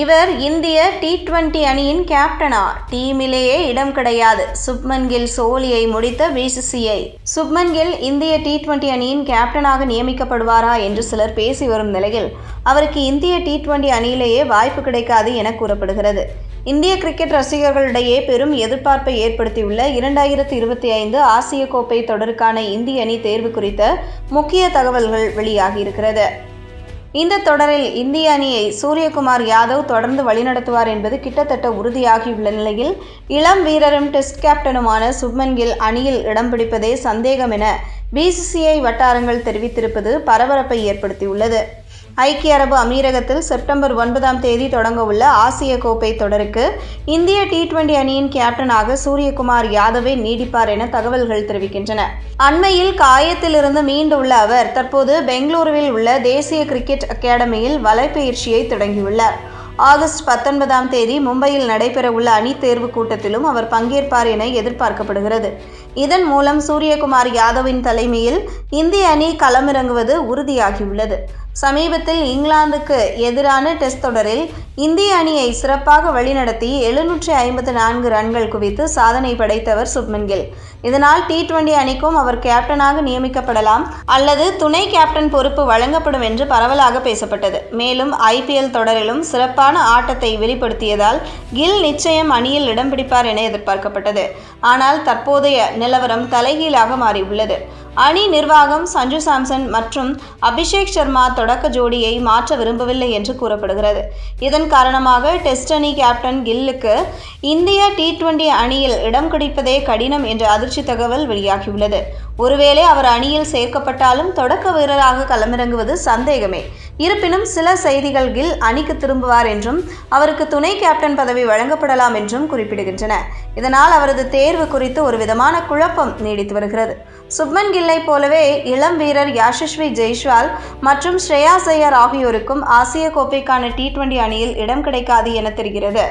இவர் இந்திய T twenty அணியின் கேப்டனா டீமிலேயே இடம் கிடையாது. சுப்மன் கில் சோலியை முடித்த பிசிசிஐ சுப்மன் கில் இந்திய டி டுவெண்டி அணியின் கேப்டனாக நியமிக்கப்படுவாரா என்று சிலர் பேசி வரும் நிலையில் அவருக்கு இந்திய டி டுவெண்டி அணியிலேயே வாய்ப்பு கிடைக்காது என கூறப்படுகிறது. இந்திய கிரிக்கெட் ரசிகர்களிடையே பெரும் எதிர்பார்ப்பை ஏற்படுத்தியுள்ள இரண்டாயிரத்தி இருபத்தி ஐந்து ஆசிய கோப்பை தொடருக்கான இந்திய அணி தேர்வு குறித்த முக்கிய தகவல்கள் வெளியாகியிருக்கிறது இந்த தொடரில் இந்திய அணியை சூரியகுமார் யாதவ் தொடர்ந்து வழிநடத்துவார் என்பது கிட்டத்தட்ட உறுதியாகியுள்ள நிலையில் இளம் வீரரும் டெஸ்ட் கேப்டனுமான சுப்மன் கில் அணியில் இடம் பிடிப்பதே சந்தேகம் என பிசிசிஐ வட்டாரங்கள் தெரிவித்திருப்பது பரபரப்பை ஏற்படுத்தியுள்ளது. ஐக்கிய அரபு அமீரகத்தில் செப்டம்பர் ஒன்பதாம் தேதி தொடங்கவுள்ள ஆசிய கோப்பை தொடருக்கு இந்திய டி டுவெண்டி அணியின் கேப்டனாக சூரியகுமார் யாதவே நீடிப்பார் என தகவல்கள் தெரிவிக்கின்றன. அண்மையில் காயத்திலிருந்து மீண்டுள்ள அவர் தற்போது பெங்களூருவில் உள்ள தேசிய கிரிக்கெட் அகாடமியில் வலைப்பயிற்சியை தொடங்கியுள்ளார். ஆகஸ்ட் பத்தொன்பதாம் தேதி மும்பையில் நடைபெறவுள்ள அணி தேர்வு கூட்டத்திலும் அவர் பங்கேற்பார் என எதிர்பார்க்கப்படுகிறது. இதன் மூலம் சூரியகுமார் யாதவின் தலைமையில் இந்திய அணி களமிறங்குவது உறுதியாகியுள்ளது. சமீபத்தில் இங்கிலாந்துக்கு எதிரான டெஸ்ட் தொடரில் இந்திய அணியை சிறப்பாக வழிநடத்தி எழுநூற்றி ஐம்பத்து நான்கு ரன்கள் குவித்து சாதனை படைத்தவர் சுப்மன் கில். இதனால் டி டுவெண்டி அணிக்கும் அவர் கேப்டனாக நியமிக்கப்படலாம். அல்லது துணை கேப்டன் பொறுப்பு வழங்கப்படும் என்று பரவலாக பேசப்பட்டது. மேலும் ஐபிஎல் தொடரிலும் சிறப்பான ஆட்டத்தை வெளிப்படுத்தியதால் கில் நிச்சயம் அணியில் இடம் பிடிப்பார் என எதிர்பார்க்கப்பட்டது. ஆனால் தற்போதைய நிலவரம் தலைகீழாக மாறியுள்ளது. அணி நிர்வாகம் சஞ்சு சாம்சன் மற்றும் அபிஷேக் சர்மா தொடக்க ஜோடியை மாற்ற விரும்பவில்லை என்று கூறப்படுகிறது. இதன் காரணமாக டெஸ்ட் அணி கேப்டன் கில்லுக்கு இந்திய டி டுவெண்டி அணியில் இடம் கிடைப்பதே கடினம் என்ற அதிர்ச்சி தகவல் வெளியாகியுள்ளது. ஒருவேளை அவர் அணியில் சேர்க்கப்பட்டாலும் தொடக்க வீரராக களமிறங்குவது சந்தேகமே. இருப்பினும் சில செய்திகள் கில் அணிக்கு திரும்புவார் என்றும் அவருக்கு துணை கேப்டன் பதவி வழங்கப்படலாம் என்றும் குறிப்பிடுகின்றன. இதனால் அவரது தேர்வு குறித்து ஒரு விதமான குழப்பம் நீடித்து வருகிறது. சுப்மன் கில்லை போலவே இளம் வீரர் யாஷஸ்வி ஜெய்ஷ்வால் மற்றும் ஸ்ரேயா சையர் ஆகியோருக்கும் ஆசிய கோப்பைக்கான டி டுவெண்டி அணியில் இடம் கிடைக்காது என தெரிகிறது.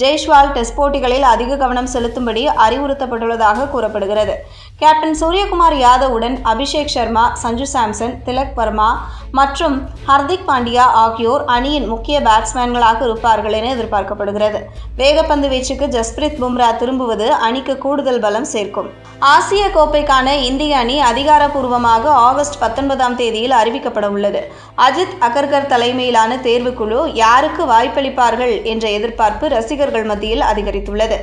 ஜெய்ஷ்வால் டெஸ்ட் போட்டிகளில் அதிக கவனம் செலுத்தும்படி அறிவுறுத்தப்பட்டுள்ளதாக கூறப்படுகிறது. கேப்டன் சூரியகுமார் யாதவுடன் அபிஷேக் சர்மா சஞ்சு சாம்சன் திலக் வர்மா மற்றும் ஹர்திக் ஹர்திக் பாண்டியா ஆகியோர் அணியின் முக்கிய பேட்ஸ்மேன்களாக இருப்பார்கள் என எதிர்பார்க்கப்படுகிறது. வேகப்பந்து வீச்சுக்கு ஜஸ்பிரித் பும்ரா திரும்புவது அணிக்கு கூடுதல் பலம் சேர்க்கும். ஆசிய கோப்பைக்கான இந்திய அணி அதிகாரப்பூர்வமாக ஆகஸ்ட் பத்தொன்பதாம் தேதியில் அறிவிக்கப்பட உள்ளது. அஜித் அகர்கர் தலைமையிலான தேர்வுக்குழு யாருக்கு வாய்ப்பளிப்பார்கள் என்ற எதிர்பார்ப்பு ரசிகர்கள் மத்தியில் அதிகரித்துள்ளது.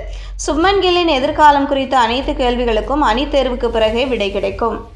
சுப்மன் கில்லின் எதிர்காலம் குறித்த அனைத்து கேள்விகளுக்கும் அணி தேர்வுக்கு பிறகே விடை கிடைக்கும்.